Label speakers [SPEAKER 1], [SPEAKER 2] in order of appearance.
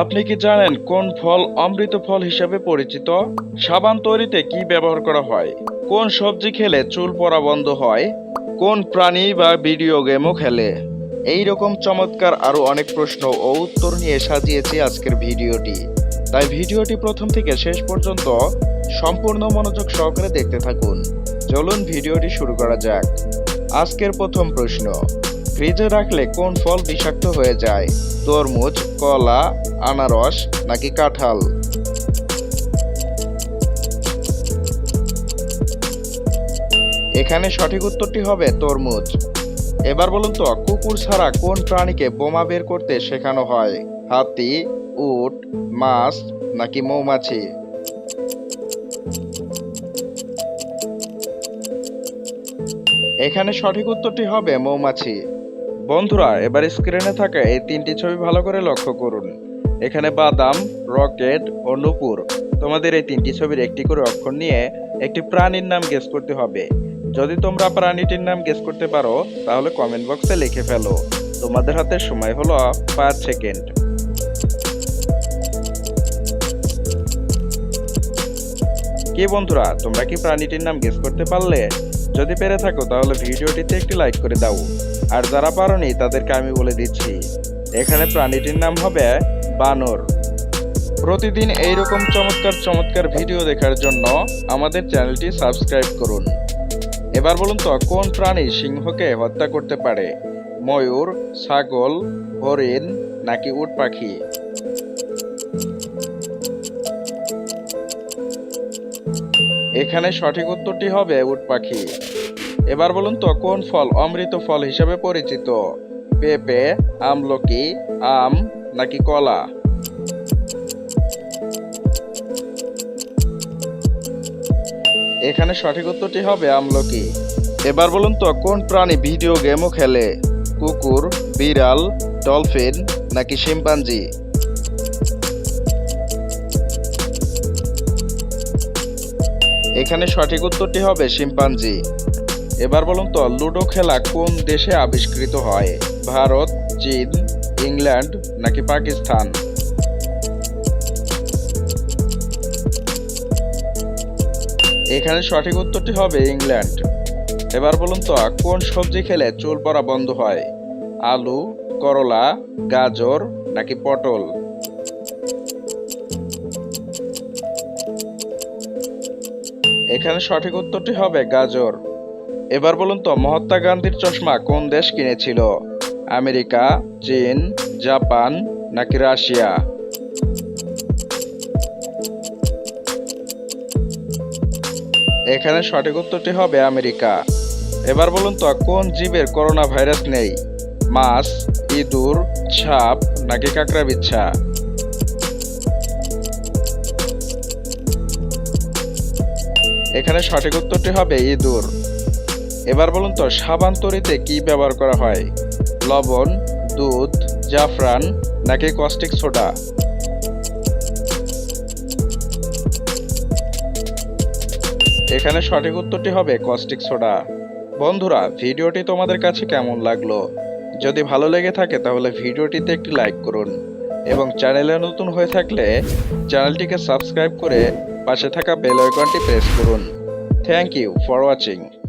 [SPEAKER 1] আপনি কি জানেন কোন ফল অমৃত ফল হিসেবে পরিচিত? সাবান তৈরিতে কি ব্যবহার করা হয়? কোন সবজি খেলে চুল পড়া বন্ধ হয়? কোন প্রাণী বা ভিডিও গেমও খেলে? এই রকম চমৎকার আরও অনেক প্রশ্ন ও উত্তর নিয়ে সাজিয়েছি আজকের ভিডিওটি। তাই ভিডিওটি প্রথম থেকে শেষ পর্যন্ত সম্পূর্ণ মনোযোগ সহকারে দেখতে থাকুন। চলুন ভিডিওটি শুরু করা যাক। আজকের প্রথম প্রশ্ন ফ্রিজে রাখলে কোন ফল বিষাক্ত হয়ে যায়? তরমুজ, কলা, আনারস নাকি কাঁঠাল? এখানে সঠিক উত্তরটি হবে তরমুজ। এবার বলুন তো, কুকুর ছাড়া কোন প্রাণীকে বোমা বের করতে শেখানো হয়? হাতি, উট, মাছ নাকি মৌমাছি? এখানে সঠিক উত্তরটি হবে মৌমাছি। বন্ধুরা, এবার স্ক্রিনে থাকা এই তিনটি ছবি ভালো করে লক্ষ্য করুন। এখানে বাদাম, রকেট ও নুপুর। তোমাদের এই তিনটি ছবির একটি করে অক্ষর নিয়ে একটি প্রাণীর নাম গেস করতে হবে। যদি তোমরা প্রাণীটির নাম গেস করতে পারো, তাহলে কমেন্ট বক্সে লিখে ফেলো। তোমাদের হাতে সময় হলো পাঁচ সেকেন্ড কে বন্ধুরা, তোমরা কি প্রাণীটির নাম গেস করতে পারলে? যদি পেরে থাকো, তাহলে ভিডিওটিতে একটি লাইক করে দাও। আর যারা পারোনি, তাদেরকে আমি বলে দিচ্ছি, এখানে প্রাণীটির নাম হবে বানর। প্রতিদিন এইরকম চমৎকার চমৎকার ভিডিও দেখার জন্য আমাদের চ্যানেলটি সাবস্ক্রাইব করুন। এবার বলুন তো, কোন প্রাণী সিংহকে হত্যা করতে পারে? ময়ূর, ছাগল, হরিণ নাকি উট পাখি? এখানে সঠিক উত্তরটি হবে উট পাখি। এবার বলুন তো, কোন ফল অমৃত ফল হিসেবে পরিচিত? পেঁপে, আমলকি, আম, নাকি কলা? এখানে সঠিক উত্তরটি হবে আমলকি। এবার বলুন তো, কোন প্রাণী ভিডিও গেমও খেলে? কুকুর, বিড়াল, ডলফিন, নাকি শিম্পাঞ্জি? এখানে সঠিক উত্তরটি হবে শিম্পাঞ্জি। এবার বলুন তো, লুডো খেলা কোন দেশে আবিষ্কৃত হয়? ভারত, চীন, ইংল্যান্ড নাকি পাকিস্তান? এখানে সঠিক উত্তরটি হবে ইংল্যান্ড। এবার বলুন তো, কোন সবজি খেলে চুল পড়া বন্ধ হয়? আলু, করলা, গাজর নাকি পটল? এখানে সঠিক উত্তরটি হবে গাজর। এবার বলুন তো, মহাত্মা গান্ধীর চশমা কোন দেশ কিনেছিল? আমেরিকা, চীন, জাপান নাকি রাশিয়া? এখানে সঠিক উত্তরটি হবে আমেরিকা। এবার বলুন তো, কোন জীবের করোনা ভাইরাস নেই? মাছ, ইঁদুর ছাপ নাকি কাঁকড়া বিচ্ছা এখানে সঠিক উত্তরটি হবে ইঁদুর। এবার বলুন তো সাবান তৈরিতে কি ব্যবহার করা হয়? লবণ, দুধ, জাফরান নাকি কস্টিক সোডা? এখানে সঠিক উত্তরটি হবে কস্টিক সোডা। বন্ধুরা, ভিডিওটি তোমাদের কাছে কেমন লাগল? যদি ভালো লেগে থাকে, তাহলে ভিডিওটিতে একটি লাইক করুন এবং চ্যানেলে নতুন হয়ে থাকলে চ্যানেলটিকে সাবস্ক্রাইব করে পাশে থাকা বেল আইকনটি প্রেস করুন। Thank you for watching.